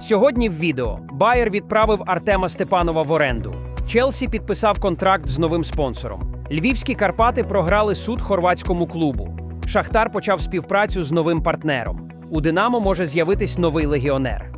Сьогодні в відео Байер відправив Артема Степанова в оренду. Челсі підписав контракт з новим спонсором. Львівські Карпати програли суд хорватському клубу. Шахтар почав співпрацю з новим партнером. У Динамо може з'явитись новий легіонер.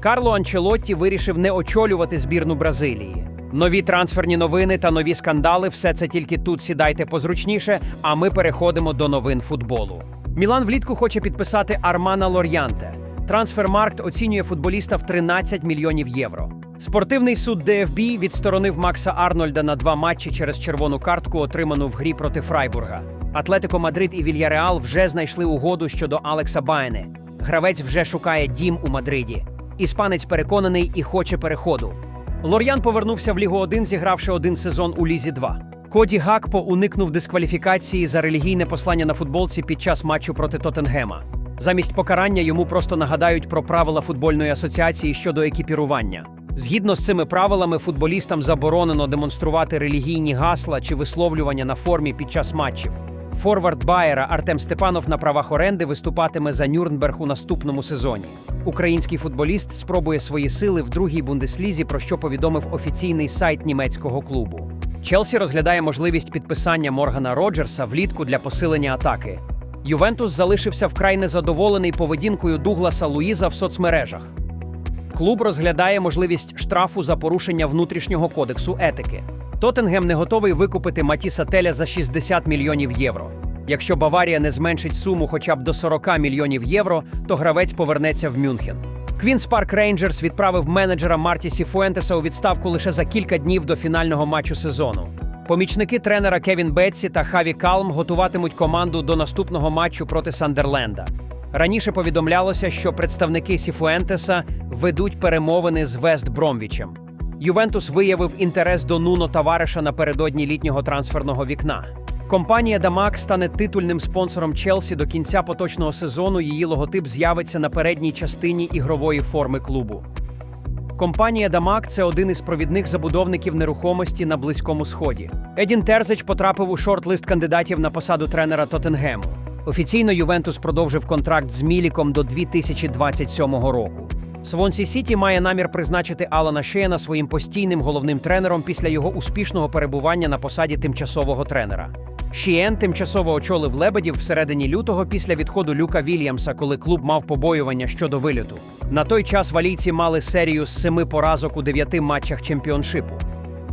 Карло Анчелотті вирішив не очолювати збірну Бразилії. Нові трансферні новини та нові скандали все це тільки тут сідайте позручніше, а ми переходимо до новин футболу. Мілан влітку хоче підписати Армана Лор'янте. Трансфермаркт оцінює футболіста в 13 мільйонів євро. Спортивний суд ДФБ відсторонив Макса Арнольда на два матчі через червону картку, отриману в грі проти Фрайбурга. Атлетико Мадрид і Вільяреал вже знайшли угоду щодо Алекса Байне. Гравець вже шукає дім у Мадриді. Іспанець переконаний і хоче переходу. Лор'ян повернувся в Лігу 1, зігравши один сезон у Лізі 2. Коді Гакпо уникнув дискваліфікації за релігійне послання на футболці під час матчу проти Тоттенгема. Замість покарання йому просто нагадають про правила футбольної асоціації щодо екіпірування. Згідно з цими правилами, футболістам заборонено демонструвати релігійні гасла чи висловлювання на формі під час матчів. Форвард Байера Артем Степанов на правах оренди виступатиме за Нюрнберг у наступному сезоні. Український футболіст спробує свої сили в другій бундеслізі, про що повідомив офіційний сайт німецького клубу. Челсі розглядає можливість підписання Моргана Роджерса влітку для посилення атаки. Ювентус залишився вкрай незадоволений поведінкою Дугласа Луїза в соцмережах. Клуб розглядає можливість штрафу за порушення внутрішнього кодексу етики. Тоттенгем не готовий викупити Матіса Теля за 60 мільйонів євро. Якщо Баварія не зменшить суму хоча б до 40 мільйонів євро, то гравець повернеться в Мюнхен. Квінс Парк Рейнджерс відправив менеджера Марті Сіфуентеса у відставку лише за кілька днів до фінального матчу сезону. Помічники тренера Кевін Бетсі та Хаві Калм готуватимуть команду до наступного матчу проти Сандерленда. Раніше повідомлялося, що представники Сіфуентеса ведуть перемовини з Вест Бромвічем. Ювентус виявив інтерес до Нуно Тавареша напередодні літнього трансферного вікна. Компанія Дамак стане титульним спонсором Челсі до кінця поточного сезону. Її логотип з'явиться на передній частині ігрової форми клубу. Компанія Дамак це один із провідних забудовників нерухомості на Близькому Сході. Едін Терзич потрапив у шорт-лист кандидатів на посаду тренера Тоттенгему. Офіційно Ювентус продовжив контракт з Міліком до 2027 року. Свонсі Сіті має намір призначити Алана Шеяна своїм постійним головним тренером після його успішного перебування на посаді тимчасового тренера. Шієн тимчасово очолив лебедів всередині лютого після відходу Люка Вільямса, коли клуб мав побоювання щодо вильоту. На той час валійці мали серію з семи поразок у дев'яти матчах чемпіоншипу.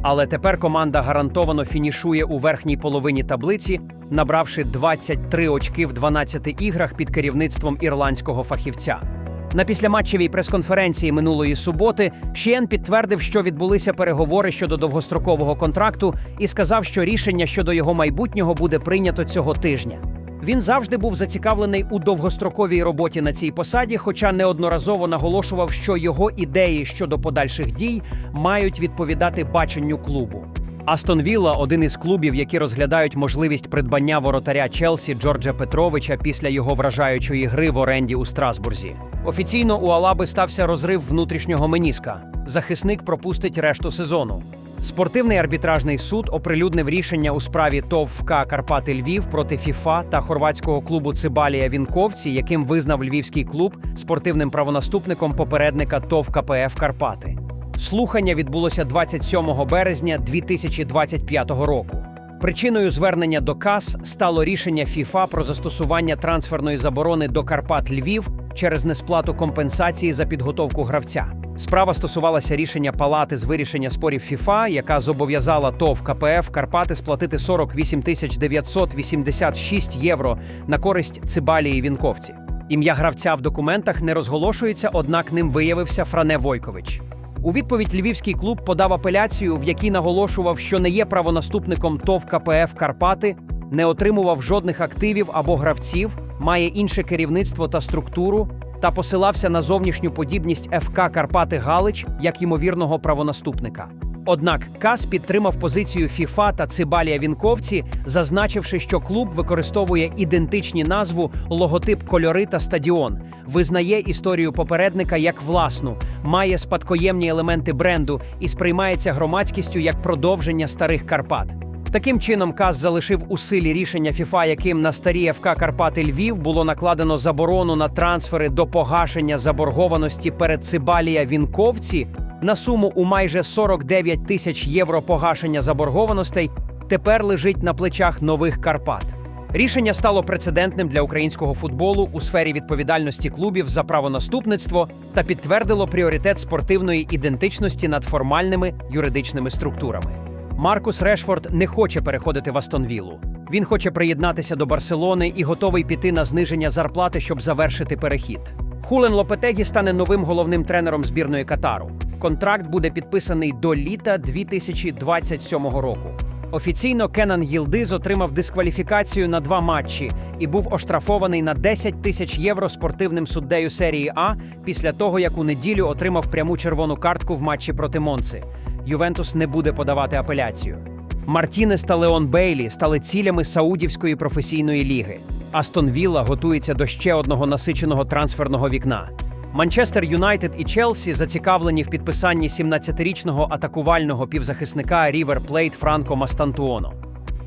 Але тепер команда гарантовано фінішує у верхній половині таблиці, набравши 23 очки в 12 іграх під керівництвом ірландського фахівця. На післяматчевій прес-конференції минулої суботи Шієн підтвердив, що відбулися переговори щодо довгострокового контракту, і сказав, що рішення щодо його майбутнього буде прийнято цього тижня. Він завжди був зацікавлений у довгостроковій роботі на цій посаді, хоча неодноразово наголошував, що його ідеї щодо подальших дій мають відповідати баченню клубу. Астон Вілла один із клубів, які розглядають можливість придбання воротаря Челсі Джорджа Петровича після його вражаючої гри в оренді у Страсбурзі. Офіційно у Алаби стався розрив внутрішнього меніска. Захисник пропустить решту сезону. Спортивний арбітражний суд оприлюднив рішення у справі ТОВ Карпати Львів проти ФІФА та хорватського клубу Цибалія Вінковці, яким визнав львівський клуб спортивним правонаступником попередника ТОВ КПФ Карпати. Слухання відбулося 27 березня 2025 року. Причиною звернення до КАС стало рішення ФІФА про застосування трансферної заборони до Карпат Львів через несплату компенсації за підготовку гравця. Справа стосувалася рішення палати з вирішення спорів ФІФА, яка зобов'язала ТОВ КПФ Карпати сплатити 48 тисяч 986 євро на користь Цибалії Вінковці. Ім'я гравця в документах не розголошується, однак ним виявився Фране Войкович. У відповідь львівський клуб подав апеляцію, в якій наголошував, що не є правонаступником ТОВ КПФ Карпати, не отримував жодних активів або гравців, має інше керівництво та структуру, та посилався на зовнішню подібність ФК Карпати Галич як ймовірного правонаступника. Однак КАС підтримав позицію ФІФА та Цибалія Вінковці, зазначивши, що клуб використовує ідентичні назву, логотип, кольори та стадіон, визнає історію попередника як власну, має спадкоємні елементи бренду і сприймається громадськістю як продовження старих Карпат. Таким чином, КАС залишив у силі рішення ФІФА, яким на старі ФК Карпати Львів було накладено заборону на трансфери до погашення заборгованості перед Цибалія Вінковці на суму у майже 49 тисяч євро погашення заборгованостей тепер лежить на плечах нових Карпат. Рішення стало прецедентним для українського футболу у сфері відповідальності клубів за правонаступництво та підтвердило пріоритет спортивної ідентичності над формальними юридичними структурами. Маркус Решфорд не хоче переходити в Астон Віллу. Він хоче приєднатися до Барселони і готовий піти на зниження зарплати, щоб завершити перехід. Хулен Лопетегі стане новим головним тренером збірної Катару. Контракт буде підписаний до літа 2027 року. Офіційно Кенан Їлдиз отримав дискваліфікацію на два матчі і був оштрафований на 10 тисяч євро спортивним суддею серії А після того, як у неділю отримав пряму червону картку в матчі проти Монци. Ювентус не буде подавати апеляцію. Мартінес та Леон Бейлі стали цілями Саудівської професійної ліги. Астон Вілла готується до ще одного насиченого трансферного вікна. Манчестер Юнайтед і Челсі зацікавлені в підписанні 17-річного атакувального півзахисника Рівер Плейт Франко Мастантуоно.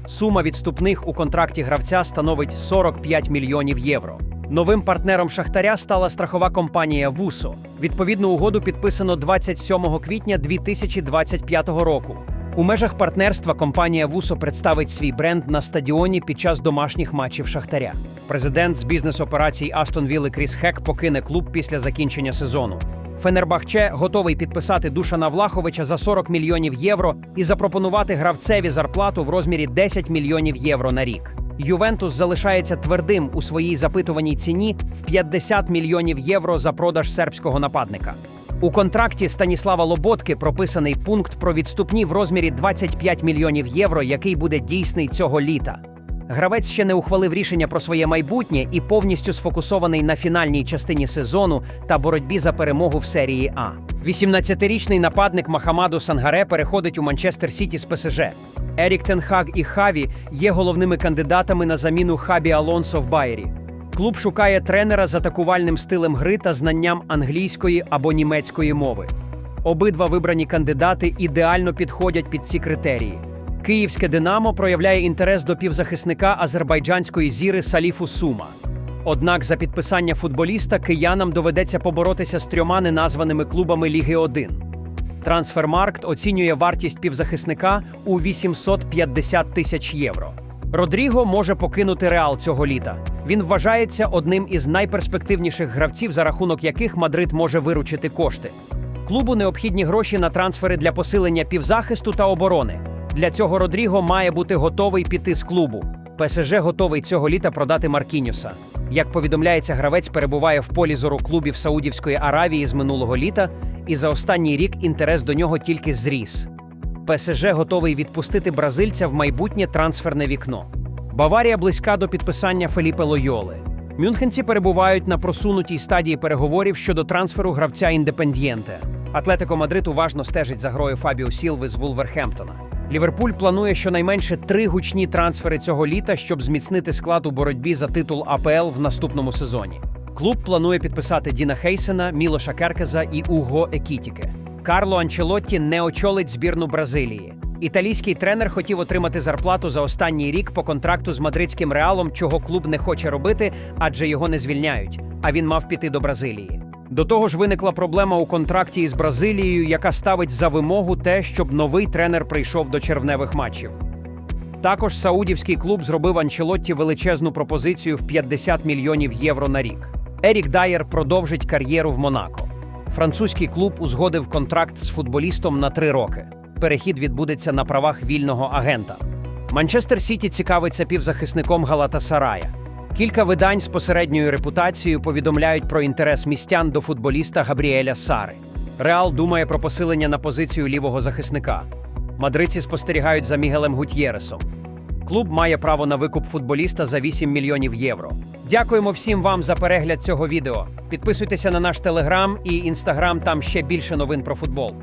Сума відступних у контракті гравця становить 45 мільйонів євро. Новим партнером Шахтаря стала страхова компанія Вусо. Відповідну угоду підписано 27 квітня 2025 року. У межах партнерства компанія Вусо представить свій бренд на стадіоні під час домашніх матчів Шахтаря. Президент з бізнес-операцій Астон Вілли Кріс Хек покине клуб після закінчення сезону. Фенербахче готовий підписати Душана Влаховича за 40 мільйонів євро і запропонувати гравцеві зарплату в розмірі 10 мільйонів євро на рік. Ювентус залишається твердим у своїй запитуваній ціні в 50 мільйонів євро за продаж сербського нападника. У контракті Станіслава Лоботки прописаний пункт про відступні в розмірі 25 мільйонів євро, який буде дійсний цього літа. Гравець ще не ухвалив рішення про своє майбутнє і повністю сфокусований на фінальній частині сезону та боротьбі за перемогу в серії А. 18-річний нападник Махамаду Сангаре переходить у Манчестер Сіті з ПСЖ. Ерік Тенхаг і Хаві є головними кандидатами на заміну Хабі Алонсо в Байері. Клуб шукає тренера з атакувальним стилем гри та знанням англійської або німецької мови. Обидва вибрані кандидати ідеально підходять під ці критерії. Київське Динамо проявляє інтерес до півзахисника азербайджанської зіри Саліфу Сума. Однак за підписання футболіста киянам доведеться поборотися з трьома неназваними клубами Ліги 1. Трансфермаркт оцінює вартість півзахисника у 850 тисяч євро. Родріго може покинути Реал цього літа. Він вважається одним із найперспективніших гравців, за рахунок яких Мадрид може виручити кошти. Клубу необхідні гроші на трансфери для посилення півзахисту та оборони. Для цього Родріго має бути готовий піти з клубу. ПСЖ готовий цього літа продати Маркінюса. Як повідомляється, гравець перебуває в полі зору клубів Саудівської Аравії з минулого літа, і за останній рік інтерес до нього тільки зріс. ПСЖ готовий відпустити бразильця в майбутнє трансферне вікно. Баварія близька до підписання Феліпе Лойоли. Мюнхенці перебувають на просунутій стадії переговорів щодо трансферу гравця Індепендієнте. Атлетико Мадрид уважно стежить за грою Фабіо Сілви з Вулверхемптона. Ліверпуль планує щонайменше три гучні трансфери цього літа, щоб зміцнити склад у боротьбі за титул АПЛ в наступному сезоні. Клуб планує підписати Діна Хейсена, Мілоша Керкеза і Уго Екітіке. Карло Анчелотті не очолить збірну Бразилії. Італійський тренер хотів отримати зарплату за останній рік по контракту з мадридським реалом, чого клуб не хоче робити, адже його не звільняють. А він мав піти до Бразилії. До того ж, виникла проблема у контракті із Бразилією, яка ставить за вимогу те, щоб новий тренер прийшов до червневих матчів. Також саудівський клуб зробив Анчелотті величезну пропозицію в 50 мільйонів євро на рік. Ерік Дайер продовжить кар'єру в Монако. Французький клуб узгодив контракт з футболістом на три роки. Перехід відбудеться на правах вільного агента. Манчестер Сіті цікавиться півзахисником Галатасарая. Кілька видань з посередньою репутацією повідомляють про інтерес містян до футболіста Габріеля Сари. Реал думає про посилення на позицію лівого захисника. Мадридці спостерігають за Мігелем Гутьєресом. Клуб має право на викуп футболіста за 8 мільйонів євро. Дякуємо всім вам за перегляд цього відео. Підписуйтеся на наш телеграм і інстаграм, там ще більше новин про футбол.